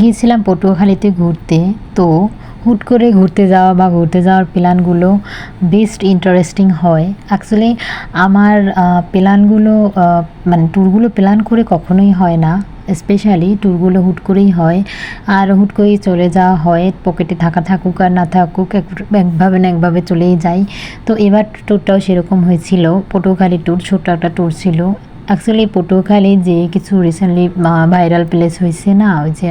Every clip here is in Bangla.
গিয়েছিলাম পটুয়াখালীতে ঘুরতে। তো হুট করে ঘুরতে যাওয়া বা ঘুরতে যাওয়ার প্ল্যানগুলো বেস্ট ইন্টারেস্টিং হয়। অ্যাকচুয়ালি আমার প্ল্যানগুলো মানে ট্যুরগুলো প্ল্যান করে কখনোই হয় না। স্পেশালি ট্যুরগুলো হুট করেই হয়। আর হুট করেই চলে যাওয়া হয়। পকেটে থাকা থাকুক আর না থাকুক, এক- একভাবে না একভাবে চলেই যাই। তো এবার ট্যুরটাও সেরকম হয়েছিল। পটুয়াখালী ট্যুর ছোট্ট একটা ট্যুর ছিল। অ্যাকচুয়ালি পটুয়াখালী যে কিছু রিসেন্টলি ভাইরাল প্লেস হয়েছে না, ওই যে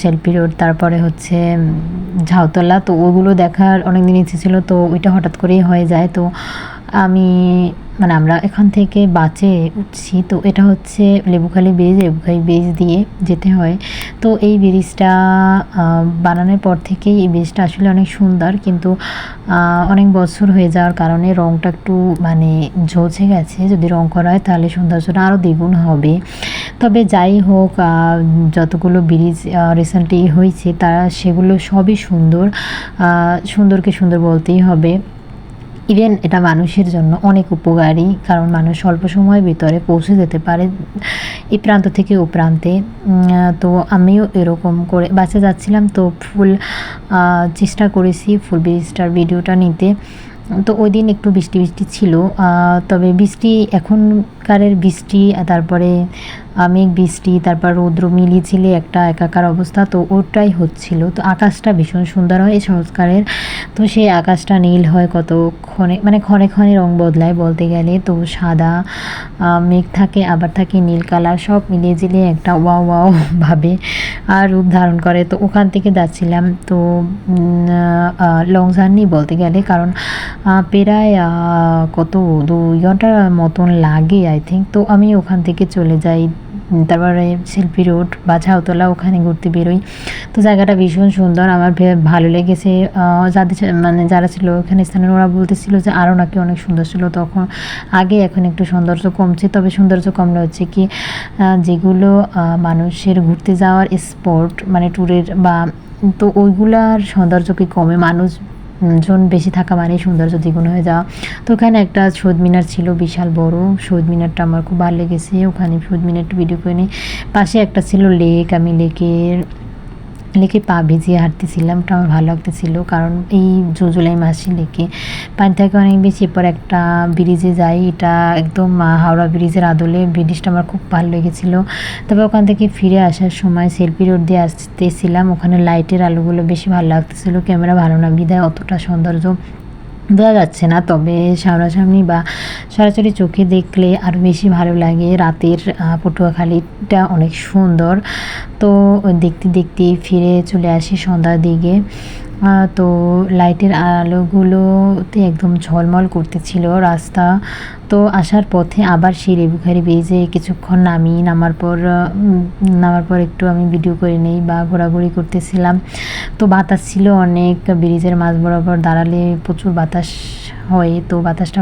শিল্পী রোড তারপরে হচ্ছে ঝাউতলা, তো ওগুলো দেখার অনেক দিন ইচ্ছে ছিল, তো ওইটা হঠাৎ করেই হয়ে যায়। তো আমি মানে আমরা এখান থেকে বাঁচে উঠছি, তো এটা হচ্ছে লেবুখালি ব্রিজ লেবুখালি ব্রিজ দিয়ে যেতে হয়। তো এই ব্রিজটা বানানোর পর থেকেই এই ব্রিজটা আসলে অনেক সুন্দর, কিন্তু অনেক বছর হয়ে যাওয়ার কারণে রংটা একটু মানে ঝলসে গেছে। যদি রং করা হয় তাহলে সৌন্দর্যটা আরও দ্বিগুণ হবে। তবে যাই হোক যতগুলো ব্রিজ রিসেন্টলি হয়েছে, তারা সেগুলো সবই সুন্দর সুন্দরকে সুন্দর বলতেই হবে। ইভেন এটা মানুষের জন্য অনেক উপকারী, কারণ মানুষ অল্প সময়ের ভিতরে পৌঁছে যেতে পারে এই প্রান্ত থেকে ও প্রান্তে। তো আমিও এরকম করে বাসে যাচ্ছিলাম, তো ফুল চেষ্টা করেছি ফুল ব্রিজটার ভিডিওটা নিতে। তো ওই দিন একটু বৃষ্টি বৃষ্টি ছিল। তবে বৃষ্টি এখনকারের বৃষ্টি, তারপরে মেঘ বৃষ্টি, তারপর রৌদ্র মিলিয়ে ছিলে একটা একাকার অবস্থা, তো ওটাই হচ্ছিল। তো আকাশটা ভীষণ সুন্দর হয় এই সংস্কারের। তো সেই আকাশটা নীল হয় কত ক্ষণে মানে ক্ষণে ক্ষণে রং বদলায় বলতে গেলে। তো সাদা মেঘ থাকে, আবার থাকে নীল কালার, সব মিলিয়ে ঝিলিয়ে একটা ওয়াও ওয়াও ভাবে আর রূপ ধারণ করে। তো ওখান থেকে যাচ্ছিলাম। তো লং জার্নি বলতে গেলে, কারণ প্রায় কত দুই ঘণ্টার মতন লাগে আই থিঙ্ক তো আমি ওখান থেকে চলে যাই। তারপরে শিল্পী রোড বা ঝাউতলা ওখানে ঘুরতে বেরোই। তো জায়গাটা ভীষণ সুন্দর। আমার ভালো লেগেছে। যাদের মানে যারা ছিল ওখানে স্থানীয় ওরা বলতেছিল যে আরও নাকি অনেক সুন্দর ছিল। তখন আগে, এখন একটু সৌন্দর্য কমছে। তবে সৌন্দর্য কমলে হচ্ছে কি যেগুলো মানুষের ঘুরতে যাওয়ার স্পট মানে ট্যুরের বা, তো ওইগুলার সৌন্দর্য কি কমে? মানুষ জন বেশি থাকা মানে সৌন্দর্য দ্বিগুণ হয়ে যাওয়া। তো ওখানে একটা সৌদ মিনার ছিল, বিশাল বড়। সৌদ মিনারটা আমার খুব ভালো লেগেছে। ওখানে সৌদ মিনারটা ভিডিও করে নিই। পাশে একটা ছিল লেক আমি লেকের লেকে পা ভিজিয়ে হাঁটতেছিলাম, ওটা আমার ভালো লাগতেছিল। কারণ এই জুলাই মাসে লেকে পানি থাকে অনেক বেশি, এরপর একটা ব্রিজে যাই, এটা একদম হাওড়া ব্রিজের আদলে ব্রিজটা আমার খুব ভালো লেগেছিলো। তারপর ওখান থেকে ফিরে আসার সময় সেলফি রোড দিয়ে আসতেছিলাম, ওখানে লাইটের আলোগুলো বেশি ভালো লাগতেছিল, ক্যামেরা ভালো না বিধায় অতটা সৌন্দর্য বোঝা যাচ্ছে না, তবে সামনাসামনি বা সরাসরি চোখে দেখলে আরও বেশি ভালো লাগে। রাতের পটুয়াখালীটা অনেক সুন্দর। তো দেখতে দেখতে ফিরে চলে আসি সন্ধ্যার দিকে। তো লাইটের আলোগুলোতে একদম ঝলমল করতেছিল রাস্তা। তো আসার পথে আবার সেই রেবুখারি ব্রিজে কিছুক্ষণ নামি নামার পর নামার পর একটু আমি ভিডিও করে নেই বা ঘোরাঘুরি করতেছিলাম। তো বাতাস ছিল অনেক ব্রিজের মাঝ বরাবর দাঁড়ালে প্রচুর বাতাস হয়, তো বাতাসটা